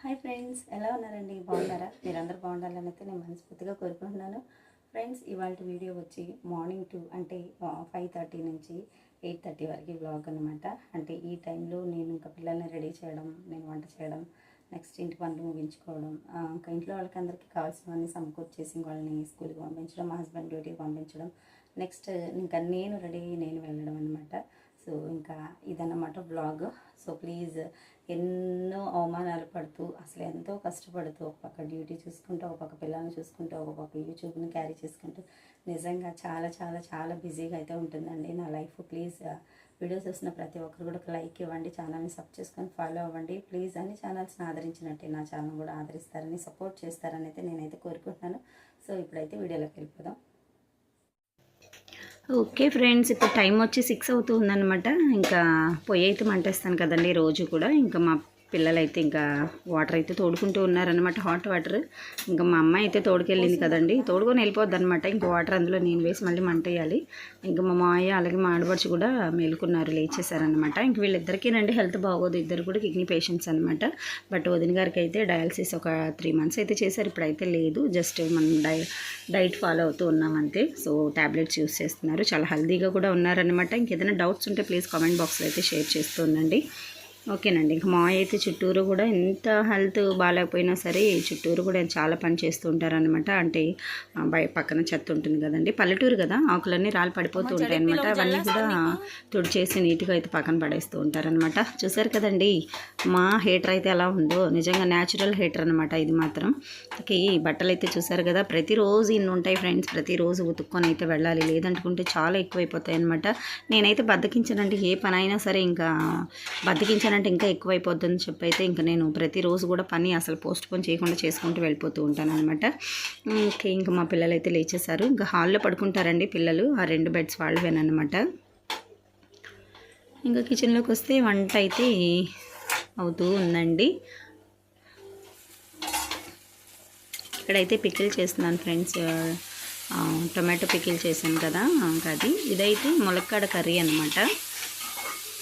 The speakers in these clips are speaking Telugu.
హాయ్ ఫ్రెండ్స్ ఎలా ఉన్నారండి? బాగున్నారా? మీరందరూ బాగుండాలని అయితే నేను మనస్ఫూర్తిగా కోరుకుంటున్నాను. ఫ్రెండ్స్ ఇవాళ వీడియో వచ్చి మార్నింగ్ టు అంటే ఫైవ్ థర్టీ నుంచి ఎయిట్ థర్టీ వరకు బ్లాగ్ అనమాట అంటే ఈ టైంలో నేను ఇంకా పిల్లల్ని రెడీ చేయడం నేను వంట చేయడం నెక్స్ట్ ఇంటి పనులు ముగించుకోవడం ఇంకా ఇంట్లో వాళ్ళకి అందరికీ కావాల్సినవన్నీ సమకూర్చేసి వాళ్ళని స్కూల్కి పంపించడం మా హస్బెండ్ డ్యూటీకి పంపించడం నెక్స్ట్ ఇంకా నేను రెడీ నేను వెళ్ళడం అనమాట సో ఇంకా ఇదన్నమాట బ్లాగ్ సో ప్లీజ్ ఎన్నో అవమానాలు పడుతూ అసలు ఎంతో కష్టపడుతూ ఒక పక్క డ్యూటీ చూసుకుంటూ ఒక పక్క పిల్లల్ని చూసుకుంటూ ఒక పక్క యూట్యూబ్ని క్యారీ చేసుకుంటూ నిజంగా చాలా చాలా చాలా బిజీగా అయితే ఉంటుందండి నా లైఫ్ ప్లీజ్ వీడియోస్ చూసిన ప్రతి ఒక్కరు కూడా ఒక లైక్ ఇవ్వండి ఛానల్ని సబ్ చేసుకొని ఫాలో అవ్వండి. ప్లీజ్ అన్ని ఛానల్స్ని ఆదరించినట్టే నా ఛానల్ కూడా ఆదరిస్తారని సపోర్ట్ చేస్తారని అయితే నేనైతే కోరుకుంటున్నాను. సో ఇప్పుడైతే వీడియోలోకి వెళ్ళిపోదాం. ఓకే ఫ్రెండ్స్ ఇప్పుడు టైం వచ్చి సిక్స్ అవుతుందన్నమాట ఇంకా పొయ్యి అయితే మంటేస్తాను కదండి రోజు కూడా. ఇంకా మా పిల్లలైతే ఇంకా వాటర్ అయితే తోడుకుంటూ ఉన్నారనమాట హాట్ వాటర్ ఇంకా మా అమ్మాయి అయితే తోడుకెళ్ళింది కదండి. తోడుకొని వెళ్ళిపోద్ది అనమాట ఇంకా వాటర్ అందులో నేను వేసి మళ్ళీ మంట వేయాలి ఇంకా మా మావయ్య అలాగే మా ఆడపడుచు కూడా మేలుకున్నారు లేచేసారనమాట ఇంక వీళ్ళిద్దరికీనండి హెల్త్ బాగోదు. ఇద్దరు కూడా కిడ్నీ పేషెంట్స్ అనమాట బట్ వదిన గారికి అయితే డయాలసిస్ ఒక త్రీ మంత్స్ అయితే చేశారు. ఇప్పుడైతే లేదు. జస్ట్ మనం డై డైట్ ఫాలో అవుతూ ఉన్నాం అంతే. సో ట్యాబ్లెట్స్ యూస్ చేస్తున్నారు. చాలా హెల్దీగా కూడా ఉన్నారనమాట ఇంకేదైనా డౌట్స్ ఉంటే ప్లీజ్ కామెంట్ బాక్స్లో అయితే షేర్ చేస్తూ ఉండండి. ఓకేనండి. ఇంకా మా అయితే చుట్టూరు కూడా ఎంత హెల్త్ బాగాలేకపోయినా సరే చుట్టూరు కూడా చాలా పని చేస్తూ ఉంటారనమాట అంటే బయ పక్కన చెత్త ఉంటుంది కదండి. పల్లెటూరు కదా ఆకులన్నీ రాళ్ళు పడిపోతూ ఉంటాయి అనమాట అవన్నీ కూడా తుడిచేసి నీట్గా అయితే పక్కన పడేస్తూ ఉంటారనమాట చూసారు కదండి మా హీటర్ అయితే ఎలా ఉందో. నిజంగా న్యాచురల్ హీటర్ అనమాట ఇది మాత్రం. ఈ బట్టలు అయితే చూసారు కదా ప్రతిరోజు ఇన్ని ఉంటాయి ఫ్రెండ్స్. ప్రతిరోజు ఉతుక్కొని అయితే వెళ్ళాలి. లేదంటుకుంటే చాలా ఎక్కువైపోతాయి అనమాట నేనైతే బద్దకించానంటే ఏ పని అయినా సరే ఇంకా బద్దకించానంటే ఇంకా ఎక్కువైపోద్దని చెప్పి అయితే ఇంకా నేను ప్రతిరోజు కూడా పని అసలు పోస్ట్ పోన్ చేయకుండా చేసుకుంటూ వెళ్ళిపోతూ ఉంటాను అనమాట ఓకే ఇంకా మా పిల్లలు అయితే లేచేశారు. ఇంకా హాల్లో పడుకుంటారండి పిల్లలు. ఆ రెండు బెడ్స్ వాళ్ళవేనమాట ఇంకా కిచెన్లోకి వస్తే వంట అయితే అవుతూ ఉందండి. ఇక్కడైతే పికిల్ చేస్తున్నాను ఫ్రెండ్స్. టొమాటో పికిల్ చేశాను కదా ఇంకా అది. ఇదైతే ములక్కాడ కర్రీ అనమాట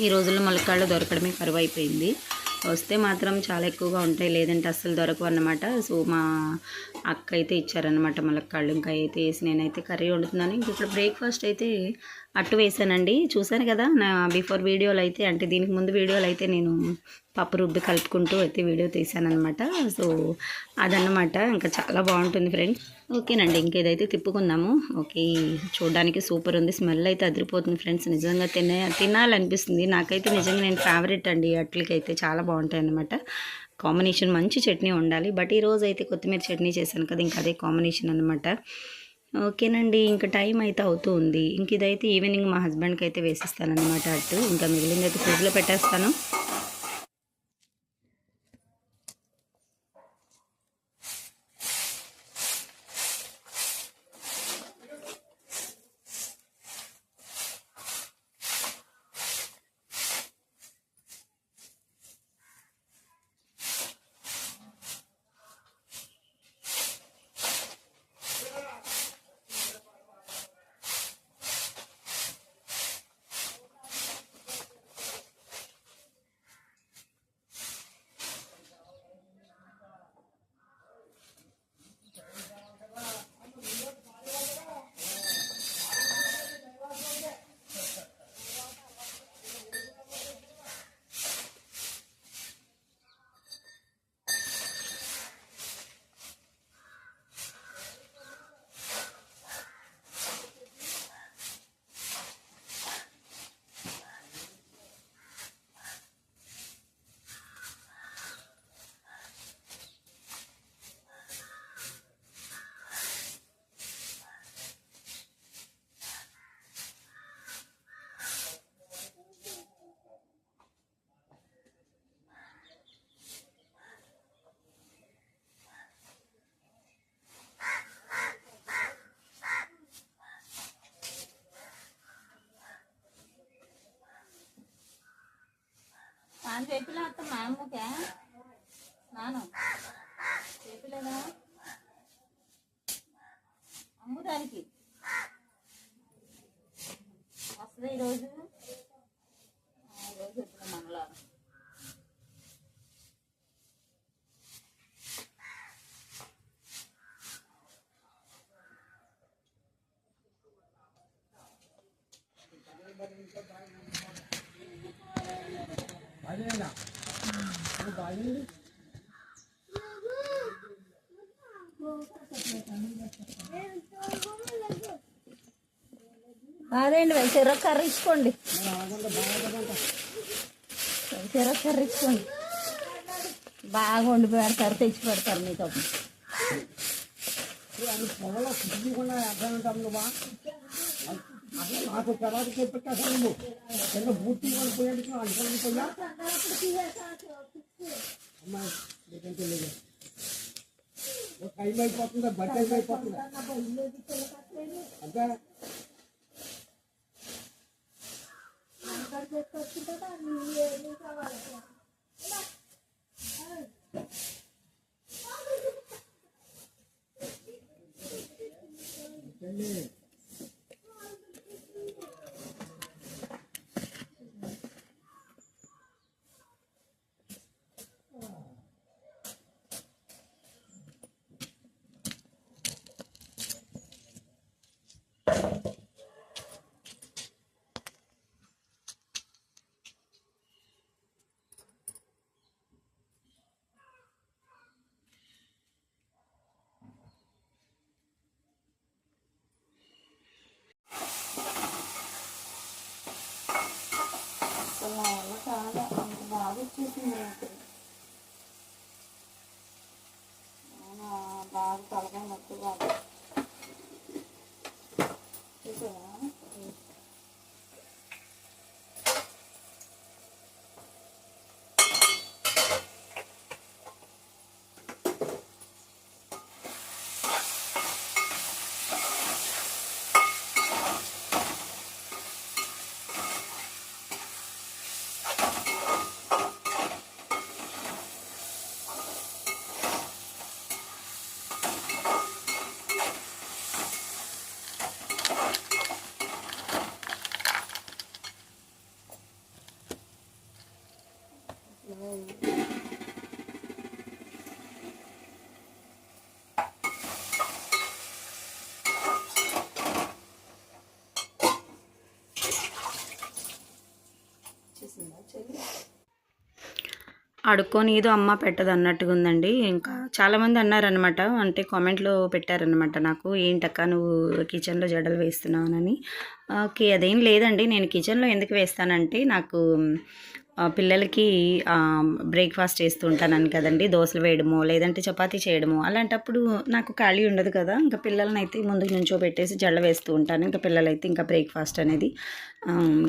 ఈ రోజుల్లో మొలకాళ్ళు దొరకడమే కరువు అయిపోయింది వస్తే మాత్రం చాలా ఎక్కువగా ఉంటాయి. లేదంటే అస్సలు దొరకవు అన్నమాట. సో మా అక్క అయితే ఇచ్చారనమాట ములక్కాళ్ళు ఇంకా అయితే వేసి నేనైతే కర్రీ వండుతున్నాను. ఇంక ఇక్కడ బ్రేక్ఫాస్ట్ అయితే అట్టు వేసానండి. చూశాను కదా నా బిఫోర్ వీడియోలు అయితే అంటే దీనికి ముందు వీడియోలు అయితే నేను పప్పు రుబ్బి కలుపుకుంటూ అయితే వీడియో తీసానమాట సో అదన్నమాట. ఇంకా చాలా బాగుంటుంది ఫ్రెండ్స్. ఓకేనండి ఇంకేదైతే తిప్పుకుందాము. ఓకే చూడడానికి సూపర్ ఉంది స్మెల్ అయితే అదిరిపోతుంది ఫ్రెండ్స్. నిజంగా తినే తినాలనిపిస్తుంది. నాకైతే నిజంగా నేను ఫేవరెట్ అండి అట్లకైతే. చాలా బాగుంటాయి అన్నమాట కాంబినేషన్ మంచి చట్నీ ఉండాలి. బట్ ఈరోజు అయితే కొత్తిమీర చట్నీ చేశాను కదా ఇంకా అదే కాంబినేషన్ అనమాట ఓకేనండి ఇంకా టైం అయితే అవుతూ ఉంది. ఇంక ఇదైతే ఈవినింగ్ మా హస్బెండ్కి అయితే వేసిస్తాను అనమాట అటు. ఇంకా మిగిలింది అయితే ఫ్రిడ్జ్లో పెట్టేస్తాను. ನಾನು అత్త మా అమ్మకే? నాను చెప్పలేదా? అమ్ముదానికి వస్తుంది ఈరోజు ఆ, ఈరోజు వచ్చిన మంగళవారం అదేంటి వెంచర కర్రీ ఇచ్చుకోండి. వెంచర కర్రీ ఇచ్చుకోండి. బాగా వండి పెడతారు తెచ్చి పెడతారు మీకు నాకు తర్వాత చెప్పేస్తాను నువ్వు కింద బూర్తి పోయాడు అనుకోని పోయా అమ్మా నీకంటే టైం అయిపోతుందా బట్ టైం అయిపోతుందా అంతే బాగా అడుక్కొని ఏదో అమ్మ పెట్టదు అన్నట్టుగా ఉందండి ఇంకా చాలామంది అన్నారనమాట అంటే కామెంట్లో పెట్టారనమాట నాకు ఏంటక్క నువ్వు కిచెన్లో జడలు వేస్తున్నావునని ఓకే అదేం లేదండి. నేను కిచెన్లో ఎందుకు వేస్తానంటే నాకు పిల్లలకి బ్రేక్ఫాస్ట్ చేస్తూ ఉంటానని కదండి దోశలు వేయడము లేదంటే చపాతీ చేయడము అలాంటప్పుడు నాకు ఖాళీ ఉండదు కదా. ఇంకా పిల్లల్ని అయితే ముందుకు నుంచో పెట్టేసి జడ వేస్తూ ఉంటాను. ఇంకా పిల్లలైతే ఇంకా బ్రేక్ఫాస్ట్ అనేది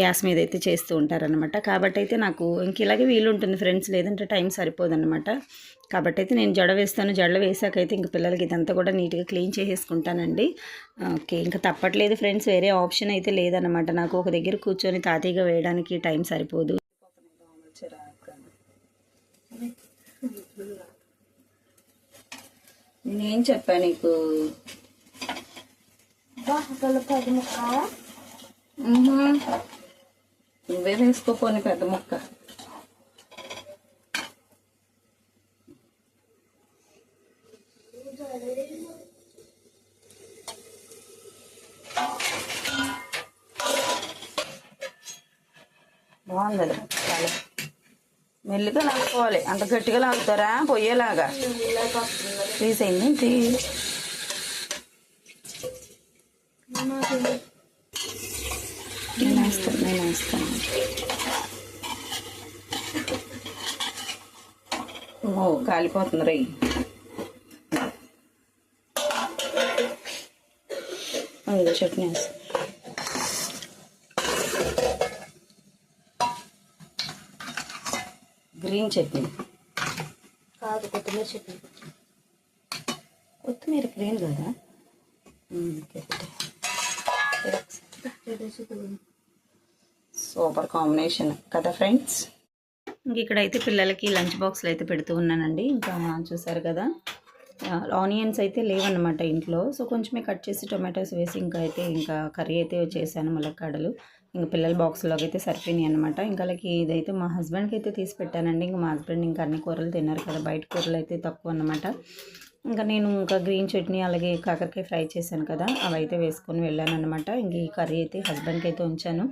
గ్యాస్ మీద అయితే చేస్తూ ఉంటారనమాట కాబట్టి అయితే నాకు ఇంక ఇలాగే వీలు ఉంటుంది ఫ్రెండ్స్ లేదంటే టైం సరిపోదన్నమాట. కాబట్టి అయితే నేను జడ వేస్తాను. జడలు వేసాకైతే ఇంక పిల్లలకి ఇదంతా కూడా నీట్గా క్లీన్ చేసేసుకుంటానండి. ఓకే ఇంకా తప్పట్లేదు ఫ్రెండ్స్ వేరే ఆప్షన్ అయితే లేదనమాట నాకు ఒక దగ్గర కూర్చొని తాతీగా వేయడానికి టైం సరిపోదు. నేనేం చెప్పా నీకు. నువ్వే వేసుకోపోని పెద్ద ముక్క బాగుంది చాలా మెల్లిగా లాగుకోవాలి. అంత గట్టిగా లాగుతారా? పొయ్యేలాగా. ప్లీజ్ అయింది నేను వేస్తాను నేను వేస్తాను ఓ కాలిపోతుంది రై. ఇంకో చట్నీ వేస్తాను గ్రీన్ చట్నీ. కాదు కొత్తిమీర చట్నీ. కొత్తిమీర గ్రీన్ కదా. Super combination. కదా ఫ్రెండ్స్? ఇంక ఇక్కడైతే పిల్లలకి లంచ్ బాక్స్లు అయితే పెడుతూ ఉన్నానండి. ఇంకా చూసారు కదా? ఆనియన్స్ అయితే లేవన్నమాట ఇంట్లో. సో కొంచెమే కట్ చేసి టొమాటోస్ వేసి ఇంకా అయితే ఇంకా కర్రీ అయితే చేశాను ములక్కాడలు. ఇంకా పిల్లల బాక్స్లోకి అయితే సరిపోయినాయి అనమాట ఇంకా అలాగే ఇదైతే మా హస్బెండ్కి అయితే తీసి పెట్టానండి. ఇంకా మా హస్బెండ్ ఇంకా అన్ని కూరలు తిన్నారు కదా బయట కూరలు అయితే తక్కువ అనమాట ఇంకా నేను ఇంకా గ్రీన్ చట్నీ అలాగే కాకరకాయ ఫ్రై చేశాను కదా అవి అయితే వేసుకొని వెళ్ళాను అనమాట ఇంక ఈ కర్రీ అయితే హస్బెండ్కి అయితే ఉంచాను.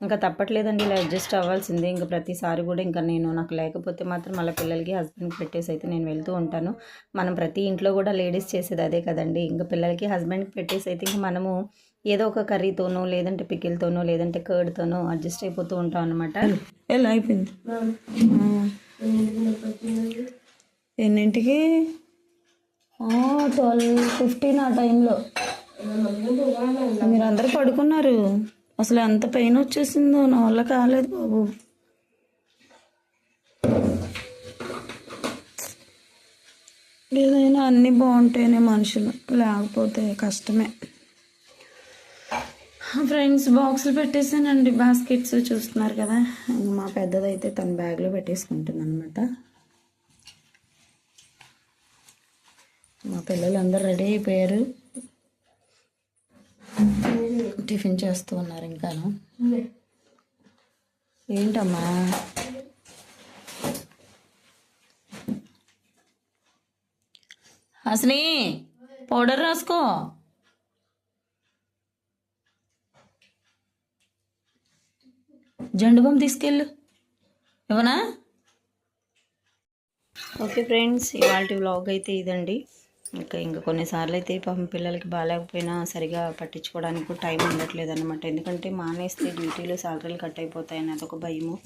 ఇంకా తప్పట్లేదండి ఇలా అడ్జస్ట్ అవ్వాల్సిందే. ఇంకా ప్రతిసారి కూడా ఇంకా నేను నాకు లేకపోతే మాత్రం మళ్ళీ పిల్లలకి హస్బెండ్కి పెట్టేసి అయితే నేను వెళ్తూ ఉంటాను. మనం ప్రతి ఇంట్లో కూడా లేడీస్ చేసేది అదే కదండి. ఇంకా పిల్లలకి హస్బెండ్కి పెట్టేసి అయితే ఇంకా మనము ఏదో ఒక కర్రీతోనో లేదంటే పికిల్తోనో లేదంటే కర్డ్తోనో అడ్జస్ట్ అయిపోతూ ఉంటాం అనమాట ఎలా అయిపోయింది? ఎన్నింటికి? ట్వెల్వ్ ఫిఫ్టీన్ ఆ టైంలో. మీరు అందరూ పడుకున్నారు. అసలు ఎంత పెయిన్ వచ్చేసిందో నా వల్ల కాలేదు బాబు. ఏదైనా అన్నీ బాగుంటేనే మనుషులు లేకపోతే కష్టమే. ఫ్రెండ్స్ బాక్స్లు పెట్టేసానండి బాస్కెట్స్ చూస్తున్నారు కదా. మా పెద్దదైతే తన బ్యాగ్లో పెట్టేసుకుంటుంది అనమాట మా పిల్లలు అందరు రెడీ అయిపోయారు. టిఫిన్ చేస్తూ ఉన్నారు ఇంకాను. ఏంటమ్మా? హాసిని పౌడర్ రాసుకో. జండు బొమ్మ తీసుకెళ్ళు. ఇవ్వనా ఓకే ఫ్రెండ్స్ ఇవాళ వ్లాగ్ అయితే ఇదండి. ఇంకా ఇంకా కొన్నిసార్లు అయితే పాపం పిల్లలకి బాగాలేకపోయినా సరిగా పట్టించుకోవడానికి కూడా టైం ఉండట్లేదు అనమాట ఎందుకంటే మానేస్తే డ్యూటీలో సాలరీలు కట్ అయిపోతాయని అదొక భయము.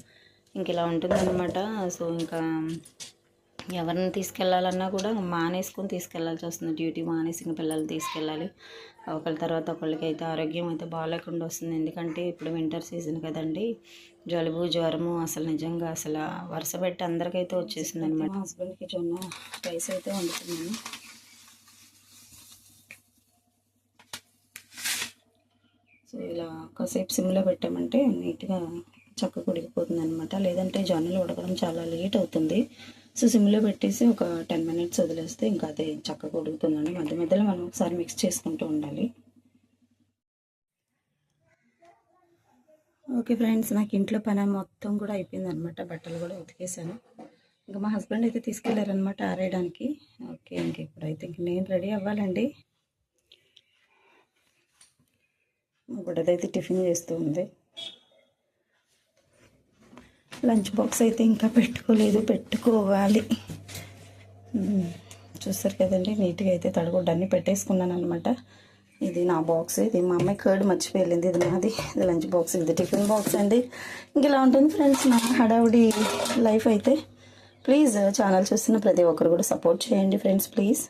ఇంక ఇలా ఉంటుందన్నమాట. సో ఇంకా ఎవరిని తీసుకెళ్ళాలన్నా కూడా మానేసుకొని తీసుకెళ్ళాల్సి వస్తుంది. డ్యూటీ మానేసి ఇంకా పిల్లల్ని తీసుకెళ్ళాలి. ఒకళ్ళ తర్వాత ఒకళ్ళకి అయితే ఆరోగ్యం అయితే బాగాలేకుండా వస్తుంది. ఎందుకంటే ఇప్పుడు వింటర్ సీజన్ కదండి. జలుబు జ్వరము అసలు నిజంగా అసలు వరుస పెట్టి అందరికైతే వచ్చేసింది అనమాట హస్బెండ్కి జొన్న రైస్ అయితే వండుతున్నాను. సో ఇలా కాసేపు సిమ్లో పెట్టామంటే నీట్గా చక్కగా ఉడికిపోతుంది అనమాట లేదంటే జొన్నలు ఉడకడం చాలా లేట్ అవుతుంది. సో సిమ్లో పెట్టేసి ఒక టెన్ మినిట్స్ వదిలేస్తే ఇంకా అదే చక్కగా ఉడుకుతుందండి మధ్య మధ్యలో మనం ఒకసారి మిక్స్ చేసుకుంటూ ఉండాలి. ఓకే ఫ్రెండ్స్ నాకు ఇంట్లో పని మొత్తం కూడా అయిపోయింది అనమాట బట్టలు కూడా ఉతికేసాను ఇంకా మా హస్బెండ్ అయితే తీసుకెళ్ళారనమాట ఆరేయడానికి. ఓకే ఇంక ఇప్పుడైతే ఇంక నేను రెడీ అవ్వాలండి. మా బుడ్డదైతే టిఫిన్ చేస్తూ ఉంది. లంచ్ బాక్స్ అయితే ఇంకా పెట్టుకోలేదు పెట్టుకోవాలి. చూస్తారు కదండి నీట్గా అయితే తడగొడ్డు అన్నీ పెట్టేసుకున్నాను అనమాట ఇది నా బాక్స్ ఇది మా అమ్మాయి కర్డ్ మర్చిపోయింది ఇది నాది. ఇది లంచ్ బాక్స్ ఇది టిఫిన్ బాక్స్ అండి. ఇంక ఇలా ఉంటుంది ఫ్రెండ్స్ నా హడావుడి లైఫ్ అయితే. ప్లీజ్ ఛానల్ చూస్తున్న ప్రతి ఒక్కరు కూడా సపోర్ట్ చేయండి ఫ్రెండ్స్ ప్లీజ్